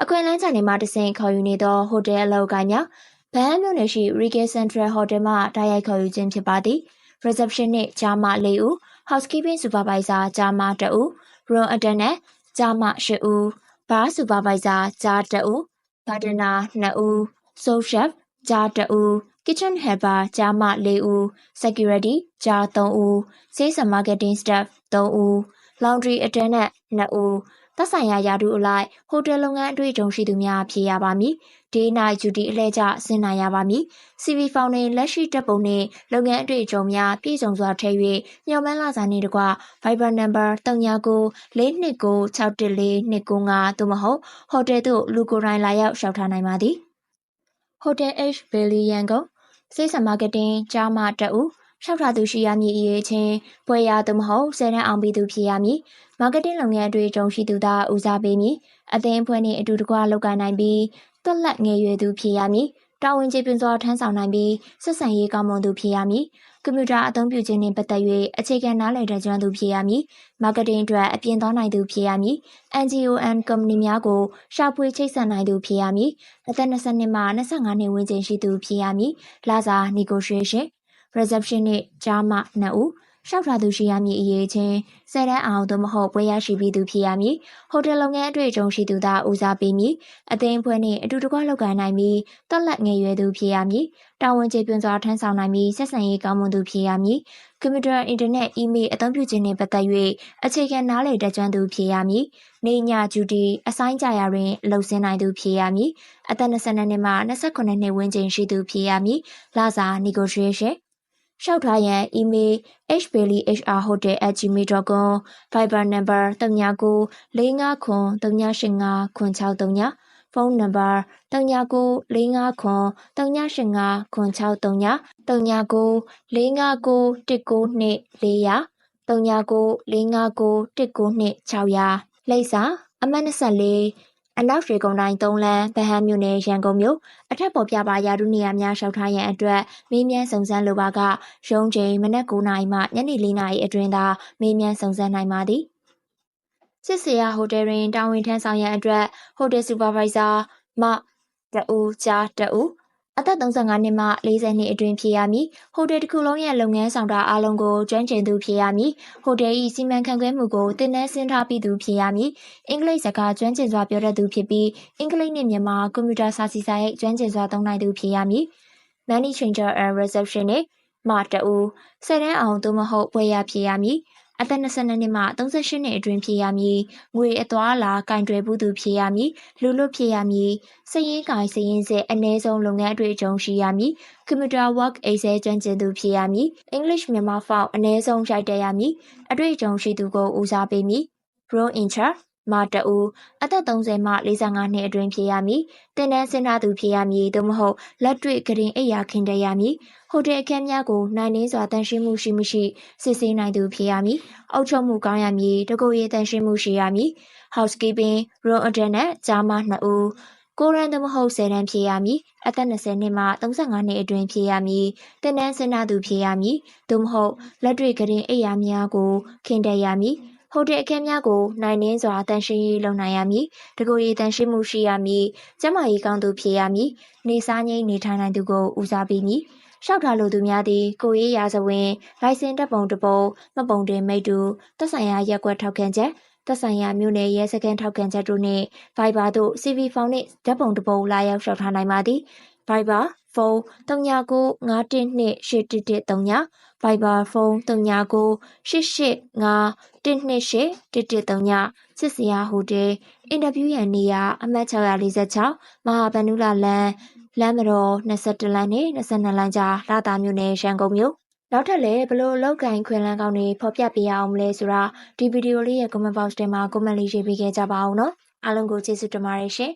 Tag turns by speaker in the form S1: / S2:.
S1: အခွင့်အလမ်းချနေမှတဆင့်ခေါ်ယူနေသောဟိုတယ်အလောက်ကိုင်းများဗဟန်းမြို့နယ်ရှိ Regal Central Hotel မှတိုက်ရိုက်ခေါ်ယူခြင်းဖြစ်ပါသည် reception နှင့်ကြားမ၄ဦး housekeeping supervisor ကြားမ2ဦး room attendant ကြားမ8ဦး bar supervisor ကြား2ဦး gardener 2ဦး sous chef ကြား2ဦး kitchen helper ကြားမ4ဦး security ကြား3ဦး sales and marketing staff 3ဦး laundry attendant 2ဦး သက်ဆိုင်ရာယာတုအလိုက်ဟိုတယ်လုပ်ငန်းအတွေ့အကြုံရှိသူများဖြေရပါမည်။ day night duty အလှည့်ကျဆင်းနိုင်ရပါမည်။ CV ဖောင်တွင်လက်ရှိတပ်ပုံနှင့်လုပ်ငန်းအတွေ့အကြုံများပြည့်စုံစွာထည့်၍မျှော်မှန်းလာစာနှင့်တကွ Viber number 39 429 614 295သို့မဟုတ်ဟိုတယ်သို့လူကိုယ်တိုင်လာရောက်ရှောက်ထားနိုင်ပါသည်။ Hotel H Bailey ရန်ကုန်စိတ်ဆံမားကတ်တင်ကြားမတက်ဦး ရှောက်ထားသူရှိရမည်အရေးချင်းပွဲရသို့မဟုတ်ဆယ်တန်းအောင်ပြီးသူဖြစ်ရမည်မာကတင်လုပ်ငန်းအတွေ့အကြုံရှိသူသာဦးစားပေးမည်အသင်းအဖွဲ့နှင့်အတူတကွလုပ်ကိုင်နိုင်ပြီးတွက်လက်ငယ်ရွယ်သူဖြစ်ရမည်တာဝန်ကျေပွန်စွာထမ်းဆောင်နိုင်ပြီးဆက်ဆံရေးကောင်းမွန်သူဖြစ်ရမည်ကွန်ပျူတာအသုံးပြုခြင်းနှင့်ပတ်သက်၍အခြေခံနားလည်တတ်ကျွမ်းသူဖြစ်ရမည်မာကတင်အတွက်အပြင်သွားနိုင်သူဖြစ်ရမည် NGON ကုမ္ပဏီများကိုရှာဖွေချိတ်ဆက်နိုင်သူဖြစ်ရမည်အသက်20နှစ်မှ25နှစ်ဝန်းကျင်ရှိသူဖြစ်ရမည်လာစာ negotiation reception နှင့်ကြားမှ2ဦးရှောက်ထားသူရှိရမည်အရေးချင်းဆယ်တန်းအောင်သို့မဟုတ်ပွဲရရှိပြီးသူဖြစ်ရမည်ဟိုတယ်လုပ်ငန်းအတွေ့အကြုံရှိသူသာဦးစားပေးမည်အသိအဖွဲ့နှင့်အတူတကွလုပ်ကိုင်နိုင်ပြီးတက်လက်ငယ်ရွယ်သူဖြစ်ရမည်တာဝန်ကျေပွန်စွာထမ်းဆောင်နိုင်ပြီးဆက်ဆံရေးကောင်းမွန်သူဖြစ်ရမည်ကွန်ပျူတာအင်တာနက်အီးမေးလ်အသုံးပြုခြင်းနှင့်ပတ်သက်၍အခြေခံနားလည်တတ်ကျွမ်းသူဖြစ်ရမည်နေညဂျူတီအဆိုင်ကြရာတွင်လှုပ်ဆင်းနိုင်သူဖြစ်ရမည်အသက်22နှစ်မှ29နှစ်ဝန်းကျင်ရှိသူဖြစ်ရမည်လာစာ negotiation လျှောက်ထားရန် email hbaileyhrhotel@gmail.com Viber number 39 459 385 963ဖုန်းနံပါတ်39 459 385 963 39 459 192 400 39 459 192 600လိပ်စာအမှတ်24 အနောက်ရွှေကုန်းတိုင်း3လမ်းဗဟန်းမြို့နယ်ရန်ကုန်မြို့အထက်ပေါ်ပြပါရာထူးနေရာများရှောက်ထားရန်အတွက်မေးမြန်းစုံစမ်းလိုပါကရုံးချိန်မနက်9:00နာရီမှညနေ4:00နာရီအတွင်းသာမေးမြန်းစုံစမ်းနိုင်ပါသည်စစ်စရာဟိုတယ်တွင်တာဝန်ထမ်းဆောင်ရန်အတွက်ဟိုတယ်စူပါဗိုက်ဇာမတအူကြားတအူ အသက်35နှစ်မှ40နှစ်အတွင်းဖြစ်ရမည်ဟိုတယ်တစ်ခုလုံးရဲ့လုပ်ငန်းဆောင်တာအလုံးကိုကျွမ်းကျင်သူဖြစ်ရမည်ဟိုတယ်၏စီမံခန့်ခွဲမှုကိုတင်နန်းဆင်းထားပြီးသူဖြစ်ရမည်အင်္ဂလိပ်စကားကျွမ်းကျင်စွာပြောတတ်သူဖြစ်ပြီးအင်္ဂလိပ်နှင့်မြန်မာကွန်ပျူတာစာစီစာရေးကျွမ်းကျင်စွာသုံးနိုင်သူဖြစ်ရမည် Money Changer and Reception နှင့်မတအူဆယ်တန်းအောင်သို့မဟုတ်ပွဲရဖြစ်ရမည် အသက်22နှစ်မှ38နှစ်အတွင်းဖြစ်ရမည်ငွေအသွာလာကင်တွယ်မှုသူဖြစ်ရမည်လူလွတ်ဖြစ်ရမည်စည်ရင်းကိုင်စည်ရင်းစစ်အ ਨੇ ဆုံးလုပ်ငန်းအတွေ့အကြုံရှိရမည်ကွန်ပျူတာ work excel ကျွမ်းကျင်သူဖြစ်ရမည် English မြန်မာဖောက်အ ਨੇ ဆုံးရိုက်တက်ရမည်အတွေ့အကြုံရှိသူကိုဦးစားပေးမည် Pro in charge မတအူအသက်30မှ45နှစ်အတွင်းဖြစ်ရမည်တင်တန်းစင်ထားသူဖြစ်ရမည်သို့မဟုတ်လက်တွေ့ကရင်အိယာခင်တရရမည်ဟိုတယ်အခန်းများကိုနိုင်နှင်းစွာတန်ရှင်းမှုရှိမရှိစစ်ဆေးနိုင်သူဖြစ်ရမည်အုပ်ချုပ်မှုကောင်းရမည်တကူရေးတန်ရှင်းမှုရှိရမည် housekeeping room attendant ကြားမ2ဦးကိုရန်သို့မဟုတ်ဆယ်တန်းဖြစ်ရမည်အသက်20နှစ်မှ35နှစ်အတွင်းဖြစ်ရမည်တင်တန်းစင်ထားသူဖြစ်ရမည်သို့မဟုတ်လက်တွေ့ကရင်အိယာများကိုခင်တရရမည် ဟိုတယ်အခန်းများကိုနိုင်နှင်းစွာတန်ရှင်းရေးလုပ်နိုင်ရမည်တကူရေးတန်ရှင်းမှုရှိရမည်ကျမကြီးကောင်းသူဖြစ်ရမည်နေစားငိမ့်နေထိုင်နိုင်သူကိုဦးစားပေးမည်လျှောက်ထားလိုသူများသည်ကိုရေးရာဇဝင်လိုင်စင်တပ်ပုံတပုံမပုံတင်မိတ်တူသက်ဆိုင်ရာရက်ွက်ထောက်ခံချက် သက်ဆိုင်ရာမြို့နယ်ရဲစခန်းထောက်ခံချက်တို့နှင့် Viber သို့ CV ဖောင်နှင့်ဓာတ်ပုံတပုံလာရောက်လျှောက်ထားနိုင်ပါသည် Viber ဖုန်း3991281139 Viber ဖုန်း398851281139စစ်စရာဟိုတယ်အင်တာဗျူးရန်နေရာအမှတ်646မဟာဗန္ဓုလလမ်းလမ်းမတော်21လမ်းနဲ့22လမ်းကြားလာတာမြို့နယ်ရန်ကုန်မြို့ နောက်ထပ်လည်းဘလို့လောက်ကိုင်းခွင်လန်းကောင်းတွေဖော်ပြပေးရအောင်မလဲဆိုတာဒီဗီဒီယိုလေးရဲ့ comment box ထဲမှာ comment လေးရေးပေးခဲ့ကြပါအောင်နော်အားလုံးကိုကျေးဇူးတင်ပါတယ်ရှင်